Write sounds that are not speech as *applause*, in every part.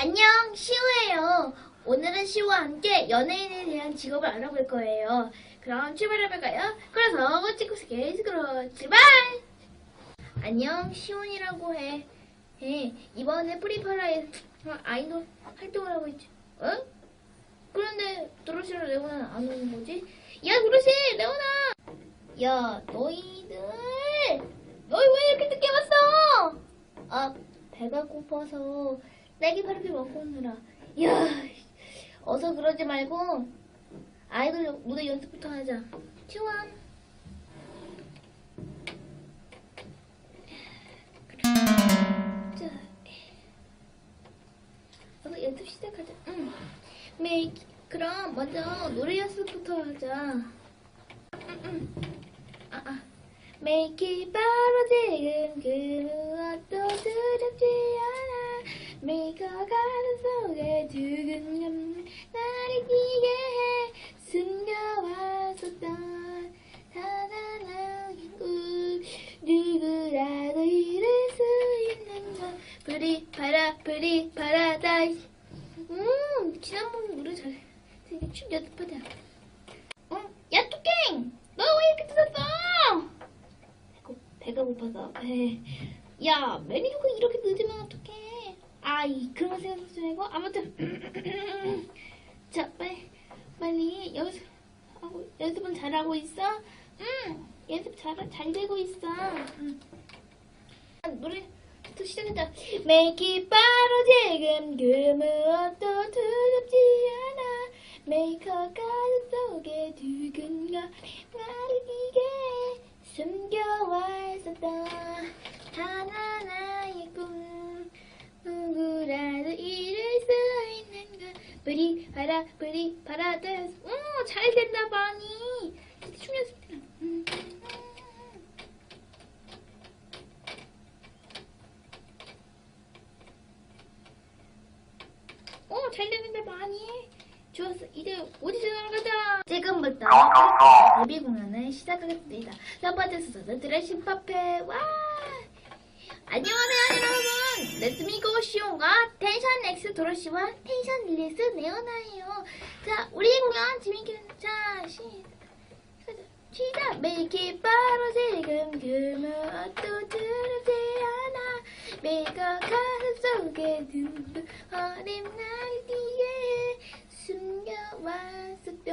안녕, 시우예요. 오늘은 시우와 함께 연예인에 대한 직업을 알아볼 거예요. 그럼 출발해볼까요? 그래서 찍고스게 스크롤 출발! 안녕, 시온이라고 해. 해. 이번에 프리파라에 아이돌 활동을 하고 있지. 어? 그런데 도로시랑 레오나는 안 오는 거지? 야, 도로시! 레오나! 야, 너희들! 너희 왜 이렇게 늦게 왔어? 아, 배가 고파서 딸기 파르피 먹고 오느라. 야, 어서 그러지 말고 아이돌 무대 연습부터 하자. 자, 어서 연습 시작하자. 응. 메이, 그럼 먼저 노래 연습부터 하자. 응, 응. 아, 아. It 바로 지금 그 무엇도 두렵 두근거리는 나를 뛰게 해 숨겨왔었던 사나나의 꿈 누구라도 이룰 수 있는 건 프리 파라 프리 파라다이스 음 지난번 노래 잘해 되게 춤 연습하자 응? 야 뚜깽 너 왜 이렇게 늦었어? 배가 고파서 배. 야 매니저가 이렇게 늦으면 어떡해 아이 그런 거 생각 좀 말고 아무튼 *clears throat* 자 빨리 빨리 연습 하고 연습은 잘하고 있어? 응 연습 잘, 잘 되고 있어 응. 아, 노래 또 Make it 바로 지금 그 무엇도 두렵지 않아 a 가슴 속에 두근거리 나를 뛰게 해. 숨겨왔었던 파라 뿌리 파라데스 오 잘 된다 많이 춤 연습해라 음. 오 잘 되는데 많이 좋았어. 이제 오디션을 가자. 지금부터 데뷔 공연을 시작하겠습니다. 첫 번째 순서는 드레싱 파페. 와! 안녕하세요 여러분. 레츠미고 시온과 텐션 엑스 도로시와 텐션 릴리스 네오나예요. 자 우리 공연 재밌게 자 시작 시작. it 바로 지금 그 무엇도 두렵지 않아. a 가슴 속에 둥둥 어린 날 뒤에 숨겨왔었던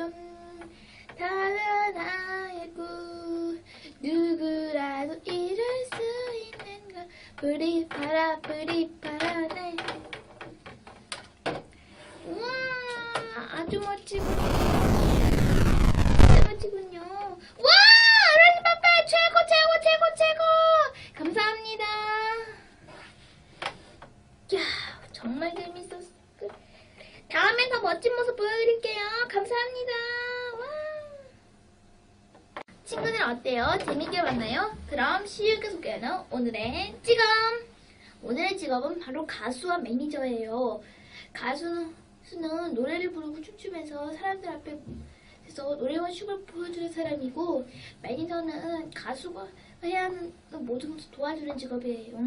다른 나의 꿈 누구라도 이룰 수 있는 걸. 뿌리 파라 뿌리 파라네 우와 아주 멋지고 진짜 멋지군요. 와! 레드바빠 최고 최고 최고 최고! 감사합니다. 야 정말 재밌었어. 다음에 더 멋진 모습 보여드릴게요. 감사합니다. 와. 친구들 어때요? 재밌게 봤나요? 그럼 시우가 소개하는 오늘의 직업! 오늘의 직업은 바로 가수와 매니저예요. 가수는 수는 노래를 부르고 춤추면서 사람들 앞에서 노래와 춤을 보여주는 사람이고 매니저는 가수가 해야 하는 모든 것을 도와주는 직업이에요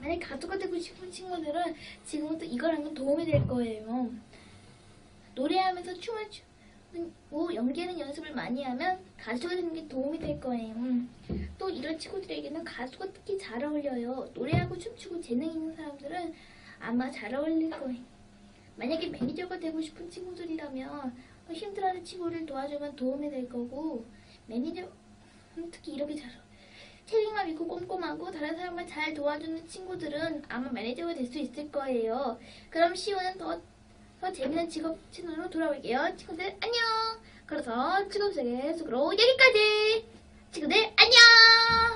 만약 가수가 되고 싶은 친구들은 지금부터 이걸 하면 도움이 될 거예요. 노래하면서 춤을 추고 연기하는 연습을 많이 하면 가수가 되는 게 도움이 될 거예요. 또 이런 친구들에게는 가수가 특히 잘 어울려요. 노래하고 춤추고 재능 있는 사람들은 아마 잘 어울릴 거예요. 만약에 매니저가 되고 싶은 친구들이라면 힘들어하는 친구를 도와주면 도움이 될 거고 매니저 특히 이렇게 잘. 책임감 있고 꼼꼼하고 다른 사람을 잘 도와주는 친구들은 아마 매니저가 될 수 있을 거예요. 그럼 시우는 더, 더 재밌는 직업 채널로 돌아올게요. 친구들 안녕! 그래서 직업 세계 속으로 여기까지! 친구들 안녕!